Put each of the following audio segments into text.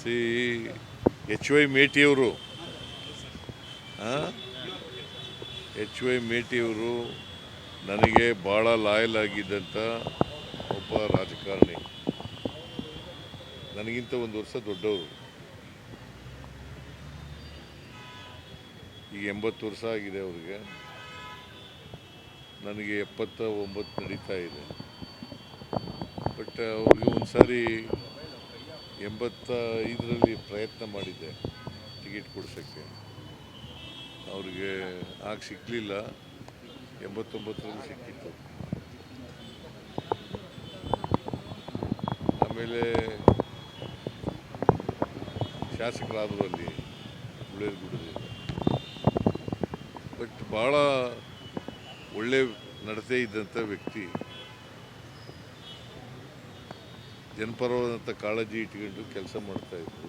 C H Y ಮೇಟಿಯವರು H Y ಮೇಟಿಯವರು ನನಗೆ ಭಾಳ ಲಾಯಲ್ ಆಗಿದ್ದಂಥ ಒಬ್ಬ ರಾಜಕಾರಣಿ. ನನಗಿಂತ ಒಂದು ವರ್ಷ ದೊಡ್ಡವರು. ಈಗ ಎಂಬತ್ತು ವರ್ಷ ಆಗಿದೆ ಅವ್ರಿಗೆ. ನನಗೆ ಎಪ್ಪತ್ತ ಒಂಬತ್ತು ನಡೀತಾ ಇದೆ. ಬಟ್ ಅವ್ರಿಗೆ ಒಂದು ಸಾರಿ ಎಂಬತ್ತ ಐದರಲ್ಲಿ ಪ್ರಯತ್ನ ಮಾಡಿದ್ದೆ ಟಿಕೆಟ್ ಕೊಡ್ಸೋಕ್ಕೆ. ಅವ್ರಿಗೆ ಆಗ ಸಿಕ್ಕಲಿಲ್ಲ ಎಂಬತ್ತೊಂಬತ್ತರಲ್ಲಿ ಸಿಕ್ಕಿತ್ತು. ಆಮೇಲೆ ಶಾಸಕರಾದರು ಅಲ್ಲಿ ಬಟ್ ಭಾಳ ಒಳ್ಳೆ ನಡತೆ ಇದ್ದಂಥ ವ್ಯಕ್ತಿ. ಜನಪರವಾದಂಥ ಕಾಳಜಿ ಇಟ್ಕೊಂಡು ಕೆಲಸ ಮಾಡ್ತಾಯಿದ್ರು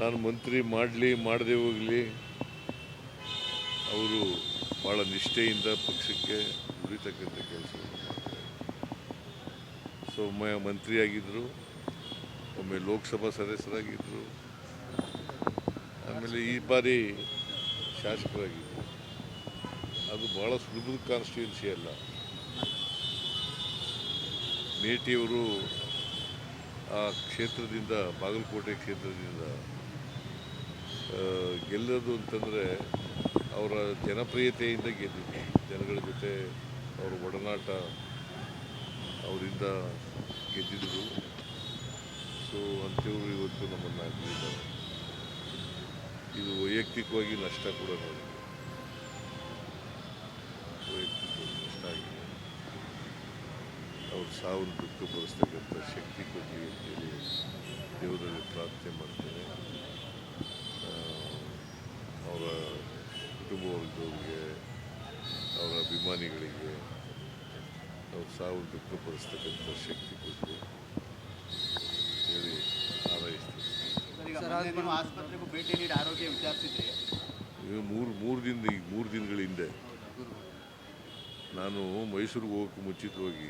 ನಾನು ಮಂತ್ರಿ ಮಾಡಲಿ, ಮಾಡದೆ ಹೋಗಲಿ, ಅವರು ಭಾಳ ನಿಷ್ಠೆಯಿಂದ ಪಕ್ಷಕ್ಕೆ ದುಡಿತಕ್ಕಂಥ ಕೆಲಸ ಸೊ, ಒಮ್ಮೆ ಮಂತ್ರಿ ಆಗಿದ್ದರು, ಒಮ್ಮೆ ಲೋಕಸಭಾ ಸದಸ್ಯರಾಗಿದ್ದರು, ಆಮೇಲೆ ಈ ಬಾರಿ ಶಾಸಕರಾಗಿದ್ದರು. ಅದು ಭಾಳ ಸುಲಭದ ಕಾನ್ಸ್ಟಿಟ್ಯೂನ್ಸಿ ಅಲ್ಲ. ಮೇಟಿಯವರು ಆ ಕ್ಷೇತ್ರದಿಂದ, ಬಾಗಲಕೋಟೆ ಕ್ಷೇತ್ರದಿಂದ ಗೆಲ್ಲೋದು ಅಂತಂದರೆ ಅವರ ಜನಪ್ರಿಯತೆಯಿಂದ ಗೆದ್ದಿದ್ದು ಜನಗಳ ಜೊತೆ ಅವರ ಒಡನಾಟ ಅವರಿಂದ ಗೆದ್ದಿದ್ದರು ಸೊ ಅಂಥವ್ರು ಇವತ್ತು ನಮ್ಮನ್ನು ಅಗಲಿದ್ದಾರೆ ಇದು ವೈಯಕ್ತಿಕವಾಗಿ ನಷ್ಟ ಕೂಡ ನೋಡಿ. ವೈಯಕ್ತಿಕವಾಗಿ ನಷ್ಟ ಆಗಿದೆ. ಅವ್ರ ಸಾವನ್ನು ದುಃಖಪಡಿಸ್ತಕ್ಕಂಥ ಶಕ್ತಿ ಕೊಡಲಿ ಅಂತೇಳಿ ದೇವರಲ್ಲಿ ಪ್ರಾರ್ಥನೆ ಮಾಡ್ತೇನೆ ಅವರ ಕುಟುಂಬ ವರ್ಗದವ್ರಿಗೆ ಅವರ ಅಭಿಮಾನಿಗಳಿಗೆ ಅವ್ರ ಸಾವು ದುಃಖಪಡಿಸ್ತಕ್ಕಂಥ ಶಕ್ತಿ ಕೊಟ್ಟು ಹೇಳಿ ಆಸ್ಪತ್ರೆಗೂ ಭೇಟಿ ನೀಡಿ ಆರೋಗ್ಯ ವಿಚಾರಿಸಿದ್ರಿ. ಈಗ ಮೂರು ಮೂರು ದಿನ ಈಗ ಮೂರು ದಿನಗಳ ಹಿಂದೆ ನಾನು ಮೈಸೂರಿಗೆ ಹೋಗೋಕ್ಕೆ ಮುಂಚಿತವಾಗಿ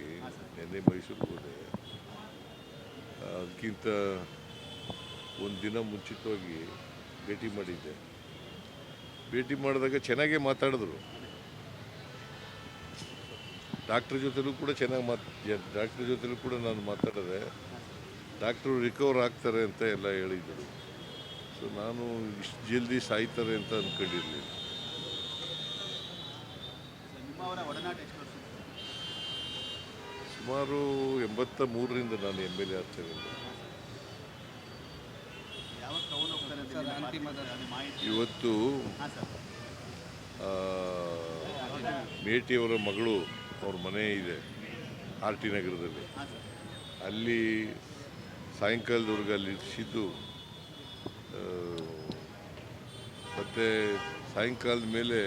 ನಿನ್ನೆ ಮೈಸೂರಿಗೆ ಹೋದೆ. ಅದಕ್ಕಿಂತ ಒಂದು ದಿನ ಮುಂಚಿತವಾಗಿ ಭೇಟಿ ಮಾಡಿದ್ದೆ. ಭೇಟಿ ಮಾಡಿದಾಗ ಚೆನ್ನಾಗೇ ಮಾತಾಡಿದ್ರು. ಡಾಕ್ಟ್ರ್ ಜೊತೆಲೂ ಕೂಡ ಚೆನ್ನಾಗಿ ಮಾತು ಡಾಕ್ಟ್ರ್ ಜೊತೆಲೂ ಕೂಡ ನಾನು ಮಾತಾಡಿದೆ ಡಾಕ್ಟ್ರು ರಿಕವರ್ ಆಗ್ತಾರೆ ಅಂತ ಎಲ್ಲ ಹೇಳಿದರು. ಸೊ, ನಾನು ಇಷ್ಟು ಜಲ್ದಿ ಸಾಯ್ತಾರೆ ಅಂತ ಅಂದ್ಕೊಂಡಿರಲಿಲ್ಲ ನಿಮ್ಮ ಅವರ ಒಡನಾಟ ಎಷ್ಟು ವರ್ಷ ಸುಮಾರು ಎಂಬತ್ತ ಮೂರರಿಂದ ನಾನು ಎಂ ಎಲ್ ಎ ಆಗ್ತೇನೆ. ಇವತ್ತು ಮೇಟಿಯವರ ಮಗಳು ಅವ್ರ ಮನೆ ಇದೆ, ಆರ್ ಟಿ ನಗರದಲ್ಲಿ. ಅಲ್ಲಿ ಸಾಯಂಕಾಲದವರೆಗೆ ಅಲ್ಲಿ ಇರಿಸಿದ್ದು ಮತ್ತು ಸಾಯಂಕಾಲದ ಮೇಲೆ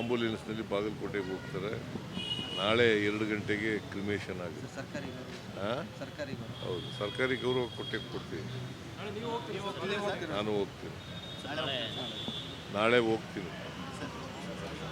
ಆಂಬುಲೆನ್ಸ್ನಲ್ಲಿ ಬಾಗಲಕೋಟೆಗೆ ಹೋಗ್ತಾರೆ. ನಾಳೆ ಎರಡು ಗಂಟೆಗೆ ಕ್ರಿಮೇಷನ್ ಆಗಿದೆ. ಸರ್ಕಾರಿ ಹಾಂ ಸರ್ಕಾರಿ ಹೌದು ಸರ್ಕಾರಿ ಗೌರವ ಕೊಟ್ಟೆ ಕೊಡ್ತೀನಿ. ನಾನು ಹೋಗ್ತೀನಿ. ನಾಳೆ ಹೋಗ್ತೀನಿ.